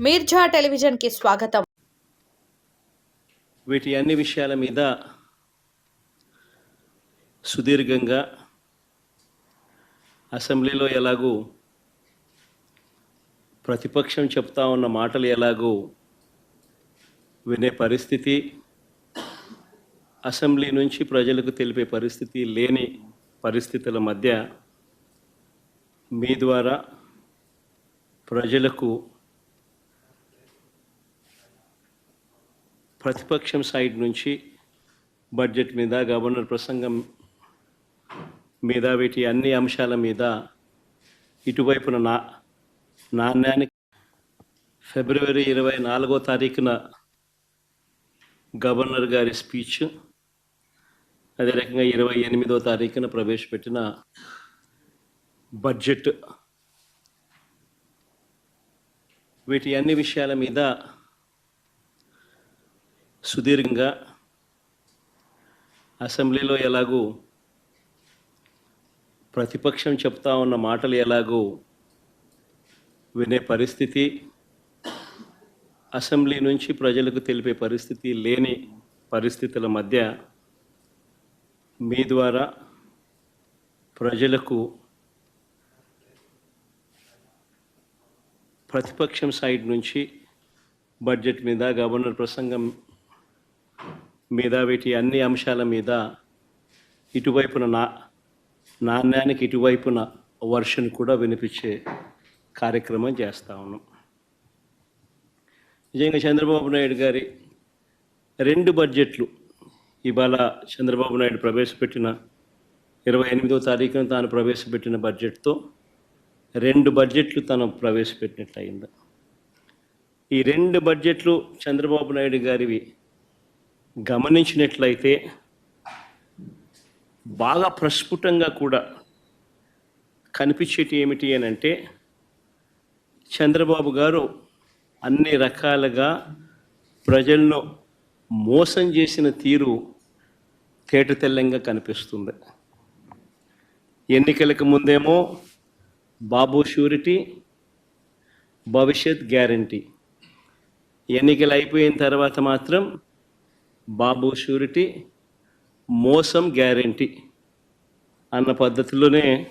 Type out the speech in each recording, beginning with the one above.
మీర్జా టెలివిజన్కి స్వాగతం. వీటి అన్ని విషయాల మీద సుదీర్ఘంగా అసెంబ్లీలో ఎలాగూ ప్రతిపక్షం చెప్తా ఉన్న మాటలు ఎలాగూ వినే పరిస్థితి అసెంబ్లీ నుంచి ప్రజలకు తెలిపే పరిస్థితి లేని పరిస్థితుల మధ్య మీ ద్వారా ప్రజలకు ప్రతిపక్షం సైడ్ నుంచి బడ్జెట్ మీద గవర్నర్ ప్రసంగం మీద వీటి అన్ని అంశాల మీద ఇటువైపున నా నాణ్యానికి ఫిబ్రవరి ఇరవై నాలుగో తారీఖున గవర్నర్ గారి స్పీచ్ అదే రకంగా ఇరవై ఎనిమిదో తారీఖున ప్రవేశపెట్టిన బడ్జెట్. వీటి అన్ని విషయాల మీద సుదీర్ఘంగా అసెంబ్లీలో ఎలాగూ ప్రతిపక్షం చెప్తా ఉన్న మాటలు ఎలాగూ వినే పరిస్థితి అసెంబ్లీ నుంచి ప్రజలకు తెలిపే పరిస్థితి లేని పరిస్థితుల మధ్య మీ ద్వారా ప్రజలకు ప్రతిపక్షం సైడ్ నుంచి బడ్జెట్ మీద గవర్నర్ ప్రసంగం మీద వీటి అన్ని అంశాల మీద ఇటువైపున నా నాణ్యానికి ఇటువైపున వర్షన్ కూడా వినిపించే కార్యక్రమం చేస్తా ఉన్నాం. నిజంగా చంద్రబాబు నాయుడు గారి రెండు బడ్జెట్లు ఇవాళ చంద్రబాబు నాయుడు ప్రవేశపెట్టిన ఇరవై ఎనిమిదో తారీఖున తాను ప్రవేశపెట్టిన బడ్జెట్తో రెండు బడ్జెట్లు తను ప్రవేశపెట్టినట్లు అయింది ఈ రెండు బడ్జెట్లు చంద్రబాబు నాయుడు గారివి గమనించినట్లయితే బాగా ప్రస్ఫుటంగా కూడా కనిపించేటి ఏమిటి అని అంటే చంద్రబాబు గారు అన్ని రకాలుగా ప్రజలను మోసం చేసిన తీరు తేటతెల్లంగా కనిపిస్తుంది. ఎన్నికలకు ముందేమో బాబు షూరిటీ భవిష్యత్ గ్యారంటీ. ఎన్నికలు అయిపోయిన తర్వాత మాత్రం బాబు షూరిటీ మోసం గ్యారంటీ అన్న పద్ధతిలోనే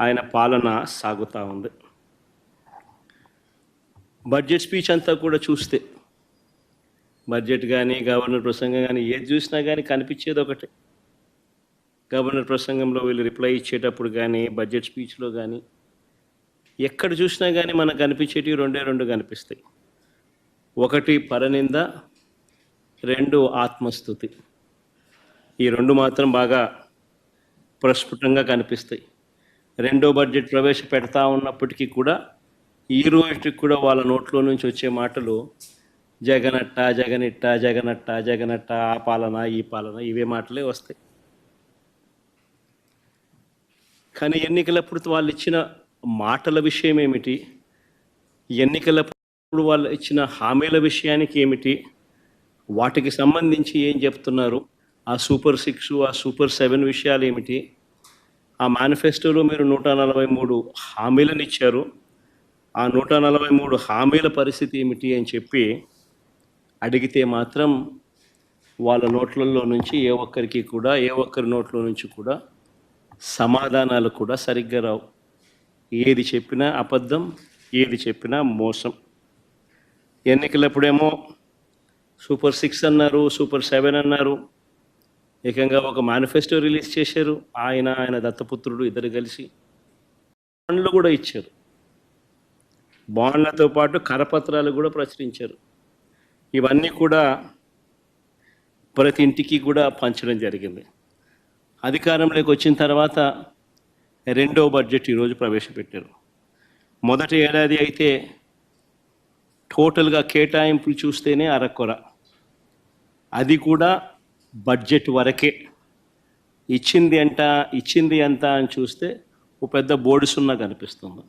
ఆయన పాలన సాగుతూ ఉంది. బడ్జెట్ స్పీచ్ అంతా కూడా చూస్తే బడ్జెట్ కానీ గవర్నర్ ప్రసంగం కానీ ఏది చూసినా కానీ కనిపించేది ఒకటే. గవర్నర్ ప్రసంగంలో వీళ్ళు రిప్లై ఇచ్చేటప్పుడు కానీ బడ్జెట్ స్పీచ్లో కానీ ఎక్కడ చూసినా కానీ మనకు కనిపించేటివి రెండే రెండు కనిపిస్తాయి. ఒకటి పరనింద రెండు ఆత్మస్థుతి. ఈ రెండు మాత్రం బాగా ప్రస్ఫుటంగా కనిపిస్తాయి. రెండో బడ్జెట్ ప్రవేశపెడతా ఉన్నప్పటికీ కూడా ఈ రోజుకి కూడా వాళ్ళ నోట్లో నుంచి వచ్చే మాటలు జగనట్ట జగనిట్ట జగనట్ట జగనట్ట ఆ పాలన ఈ పాలన ఇవే మాటలే వస్తాయి. కానీ ఎన్నికలప్పుడు వాళ్ళు ఇచ్చిన మాటల విషయం ఏమిటి? ఎన్నికలప్పుడు వాళ్ళు ఇచ్చిన హామీల విషయానికి ఏమిటి? వాటికి సంబంధించి ఏం చెప్తున్నారు? ఆ సూపర్ సిక్స్ ఆ సూపర్ సెవెన్ విషయాలు ఏమిటి? ఆ మేనిఫెస్టోలో మీరు నూట నలభై మూడు హామీలను ఇచ్చారు ఆ నూట నలభై మూడు హామీల పరిస్థితి ఏమిటి అని చెప్పి అడిగితే మాత్రం వాళ్ళ నోట్లలో నుంచి ఏ ఒక్కరికి కూడా ఏ ఒక్కరి నోట్ల నుంచి కూడా సమాధానాలు కూడా సరిగ్గా రావు. ఏది చెప్పినా అబద్ధం ఏది చెప్పినా మోసం. ఎన్నికలప్పుడేమో సూపర్ సిక్స్ అన్నారు సూపర్ సెవెన్ అన్నారు. ఏకంగా ఒక మేనిఫెస్టో రిలీజ్ చేశారు. ఆయన ఆయన దత్తపుత్రుడు ఇద్దరు కలిసి బాండ్లు కూడా ఇచ్చారు. బాండ్లతో పాటు కరపత్రాలు కూడా ప్రచురించారు. ఇవన్నీ కూడా ప్రతి ఇంటికి కూడా పంచడం జరిగింది. అధికారంలోకి వచ్చిన తర్వాత రెండో బడ్జెట్ ఈరోజు ప్రవేశపెట్టారు. మొదటి ఏడాది అయితే టోటల్గా కేటాయింపులు చూస్తేనే అరకొర. అది కూడా బడ్జెట్ వరకే. ఇచ్చింది ఎంత ఇచ్చింది ఎంత అని చూస్తే ఓ పెద్ద బోర్డు సున్నా కనిపిస్తుంది.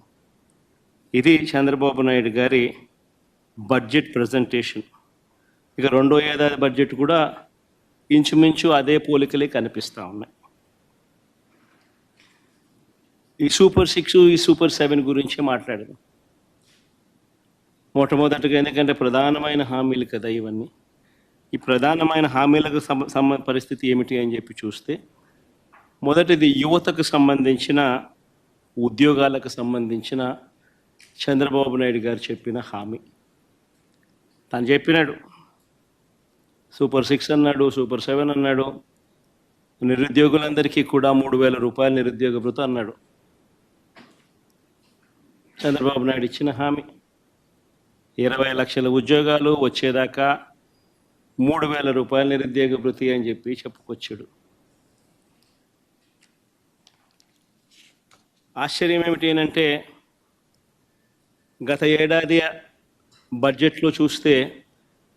ఇది చంద్రబాబు నాయుడు గారి బడ్జెట్ ప్రజెంటేషన్. ఇక రెండో ఏడాది బడ్జెట్ కూడా ఇంచుమించు అదే పోలికలే కనిపిస్తూ ఉన్నాయి. ఈ సూపర్ సిక్స్ ఈ సూపర్ సెవెన్ గురించి మాట్లాడదాం. మొట్టమొదటిగా ఎందుకంటే ప్రధానమైన హామీలు కదా ఇవన్నీ. ఈ ప్రధానమైన హామీలకు సమ పరిస్థితి ఏమిటి అని చెప్పి చూస్తే మొదటిది యువతకు సంబంధించిన ఉద్యోగాలకు సంబంధించిన చంద్రబాబు నాయుడు గారు చెప్పిన హామీ. తను చెప్పినాడు సూపర్ సిక్స్ అన్నాడు సూపర్ సెవెన్ అన్నాడు నిరుద్యోగులందరికీ కూడా మూడు వేల రూపాయల నిరుద్యోగ భృతం అన్నాడు. చంద్రబాబు నాయుడు ఇచ్చిన హామీ. ఇరవై లక్షల ఉద్యోగాలు వచ్చేదాకా మూడు వేల రూపాయల నిరుద్యోగ వృత్తి అని చెప్పి చెప్పుకొచ్చాడు. ఆశ్చర్యం ఏమిటి అంటే గత ఏడాది బడ్జెట్లో చూస్తే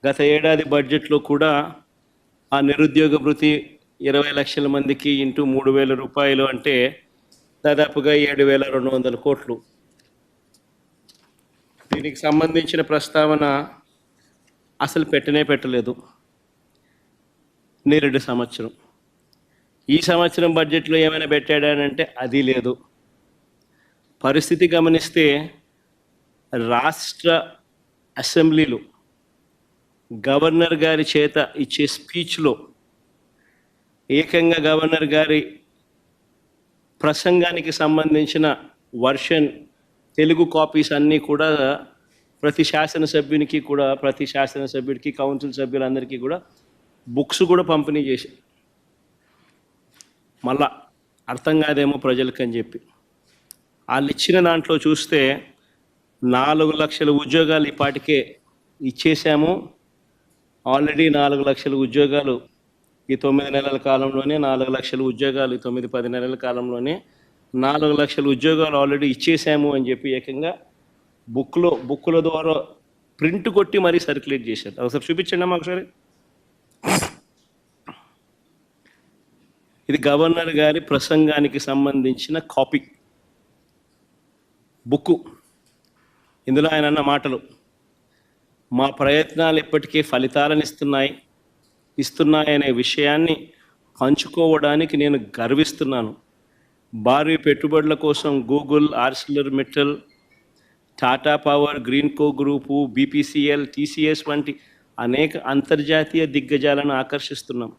గత ఏడాది బడ్జెట్లో కూడా ఆ నిరుద్యోగ వృత్తి ఇరవై లక్షల మందికి ఇంటూ మూడు వేల రూపాయలు అంటే దాదాపుగా ఏడు వేల రెండు వందల కోట్లు. దీనికి సంబంధించిన ప్రస్తావన అసలు పెట్టనే పెట్టలేదు. నేరుడు సంవత్సరం. ఈ సంవత్సరం బడ్జెట్లో ఏమైనా పెట్టాడానంటే అది లేదు. పరిస్థితి గమనిస్తే రాష్ట్ర అసెంబ్లీలో గవర్నర్ గారి చేత ఇచ్చే స్పీచ్లో ఏకంగా గవర్నర్ గారి ప్రసంగానికి సంబంధించిన వర్షన్ తెలుగు కాపీస్ అన్నీ కూడా ప్రతి శాసనసభ్యునికి కూడా ప్రతి శాసనసభ్యుడికి కౌన్సిల్ సభ్యులందరికీ కూడా బుక్స్ కూడా పంపిణీ చేసి మళ్ళా అర్థం కాదేమో ప్రజలకు అని చెప్పి. వాళ్ళు ఇచ్చిన దాంట్లో చూస్తే నాలుగు లక్షల ఉద్యోగాలు ఇప్పటికే ఇచ్చేసాము. ఆల్రెడీ నాలుగు లక్షల ఉద్యోగాలు ఈ తొమ్మిది నెలల కాలంలోనే నాలుగు లక్షల ఉద్యోగాలు ఈ తొమ్మిది పది నెలల కాలంలోనే నాలుగు లక్షల ఉద్యోగాలు ఆల్రెడీ ఇచ్చేసాము అని చెప్పి ఏకంగా బుక్లో బుక్కుల ద్వారా ప్రింట్ కొట్టి మరీ సర్క్యులేట్ చేశారు. ఒకసారి చూపించండి అమ్మా ఒకసారి. ఇది గవర్నర్ గారి ప్రసంగానికి సంబంధించిన కాపీ. బుక్కు. ఇందులో ఆయన అన్న మాటలు మా ప్రయత్నాలు ఇప్పటికే ఫలితాలను ఇస్తున్నాయి ఇస్తున్నాయనే విషయాన్ని పంచుకోవడానికి నేను గర్విస్తున్నాను. భారీ పెట్టుబడుల కోసం Google Arcelor Mittal Tata power Greenko group BPCL TCS వంటి అనేక అంతర్జాతీయ దిగ్గజాలను ఆకర్షిస్తున్నాం.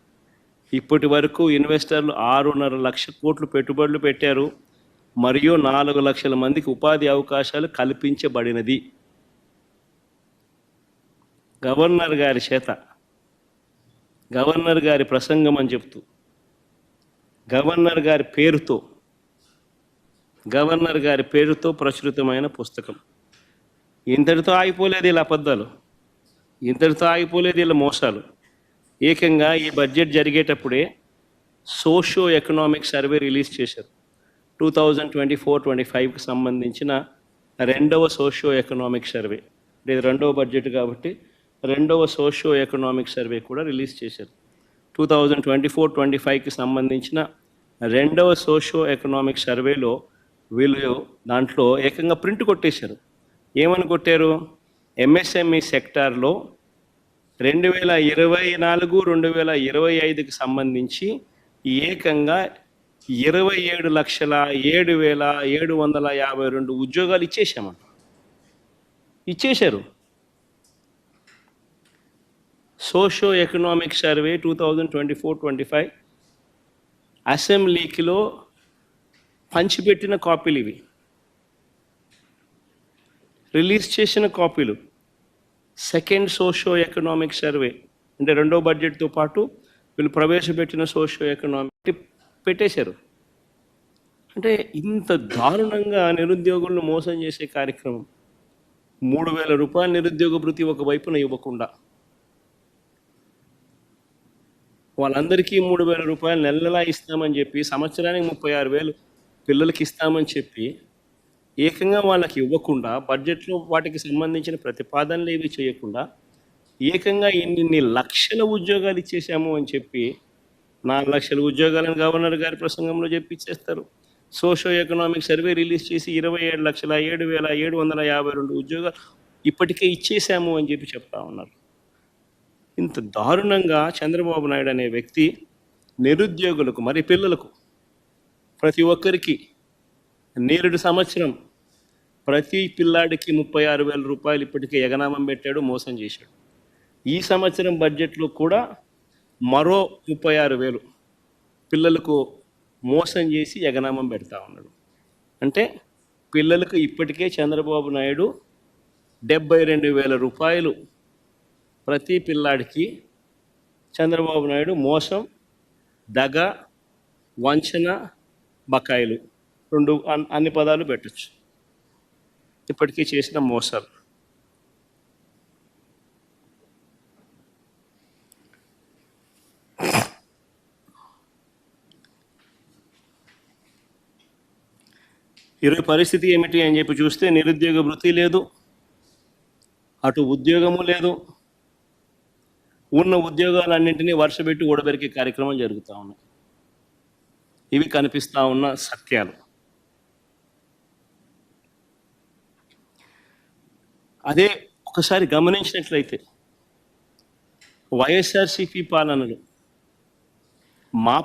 ఇప్పటి వరకు ఇన్వెస్టర్లు ఆరున్నర లక్ష కోట్లు పెట్టుబడులు పెట్టారు. మరియు నాలుగు లక్షల మందికి ఉపాధి అవకాశాలు కల్పించబడినది. గవర్నర్ గారి చేత గవర్నర్ గారి ప్రసంగం అని చెప్తూ గవర్నర్ గారి పేరుతో గవర్నర్ గారి పేరుతో ప్రచురితమైన పుస్తకం. ఇంతటితో ఆగిపోలేదు ఇలా అబద్ధాలు. ఇంతటితో ఆగిపోలేదు ఇలా మోసాలు. ఏకంగా ఈ బడ్జెట్ జరిగేటప్పుడే సోషో ఎకనామిక్ సర్వే రిలీజ్ చేశారు. Two thousand twenty four twenty ఫైవ్కి సంబంధించిన రెండవ సోషో ఎకనామిక్ సర్వే. అంటే ఇది రెండవ బడ్జెట్ కాబట్టి రెండవ సోషో ఎకనామిక్ సర్వే కూడా రిలీజ్ చేశారు. Two thousand twenty four twenty ఫైవ్కి సంబంధించిన రెండవ సోషో ఎకనామిక్ సర్వేలో వీళ్ళు దాంట్లో ఏకంగా ప్రింట్ కొట్టేశారు. ఏమని కొట్టారు? ఎంఎస్ఎంఈ సెక్టార్లో రెండు వేల ఇరవై నాలుగు రెండు వేల ఇరవై ఐదుకి సంబంధించి ఏకంగా ఇరవై ఏడు లక్షల ఏడు వేల ఏడు వందల యాభై రెండు ఉద్యోగాలు ఇచ్చేసామంట ఇచ్చేశారు. Socio economic survey two thousand twenty four twenty five అసెంబ్లీకిలో పంచిపెట్టిన కాపీలు ఇవి. రిలీజ్ చేసిన కాపీలు. Second socio economic survey. అంటే రెండో బడ్జెట్తో పాటు వీళ్ళు ప్రవేశపెట్టిన సోషో ఎకనామిక్ పెట్టేశారు. అంటే ఇంత దారుణంగా నిరుద్యోగులను మోసం చేసే కార్యక్రమం. మూడు వేల రూపాయల నిరుద్యోగ భృతి ఒక వైపున ఇవ్వకుండా. వాళ్ళందరికీ మూడు వేల రూపాయలు నెల నెలా ఇస్తామని చెప్పి సంవత్సరానికి ముప్పై ఆరు వేలు పిల్లలకి ఇస్తామని చెప్పి ఏకంగా వాళ్ళకి ఇవ్వకుండా బడ్జెట్లో వాటికి సంబంధించిన ప్రతిపాదనలు ఏవి చేయకుండా ఏకంగా ఇన్ని లక్షల ఉద్యోగాలు ఇచ్చేసాము అని చెప్పి నాలుగు లక్షల ఉద్యోగాలను గవర్నర్ గారి ప్రసంగంలో చెప్పి ఇచ్చేస్తారు సోషో ఎకనామిక్ సర్వే రిలీజ్ చేసి ఇరవై ఏడు లక్షల ఏడు వేల ఏడు వందల యాభై రెండు ఉద్యోగాలు ఇప్పటికే ఇచ్చేసాము అని చెప్పి చెప్తా ఉన్నారు. ఇంత దారుణంగా చంద్రబాబు నాయుడు అనే వ్యక్తి నిరుద్యోగులకు మరి పిల్లలకు ప్రతి ఒక్కరికి నేరుడు సంవత్సరం ప్రతి పిల్లాడికి ముప్పై ఆరు వేల రూపాయలు ఇప్పటికే ఎగనామం పెట్టాడు మోసం చేశాడు. ఈ సంవత్సరం బడ్జెట్లో కూడా మరో ముప్పై ఆరు వేలు పిల్లలకు మోసం చేసి ఎగనామం పెడతా ఉన్నాడు. అంటే పిల్లలకు ఇప్పటికే చంద్రబాబు నాయుడు డెబ్బై రెండు వేల రూపాయలు ప్రతి పిల్లాడికి చంద్రబాబు నాయుడు మోసం దగ వంచన బకాయిలు. రెండు అన్- అన్ని పదాలు పెట్టచ్చు. ఇప్పటికీ చేసిన మోసాలు. ఈరోజు పరిస్థితి ఏమిటి అని చెప్పి చూస్తే నిరుద్యోగ వృత్తి లేదు. అటు ఉద్యోగము లేదు. ఉన్న ఉద్యోగాలన్నింటినీ వర్షపెట్టి ఓడబెరికే కార్యక్రమాలు జరుగుతూ ఉన్నాయి. ఇవి కనిపిస్తూ ఉన్న సత్యాలు. అదే ఒకసారి గమనించినట్లయితే వైఎస్ఆర్సిపి పాలనలో మా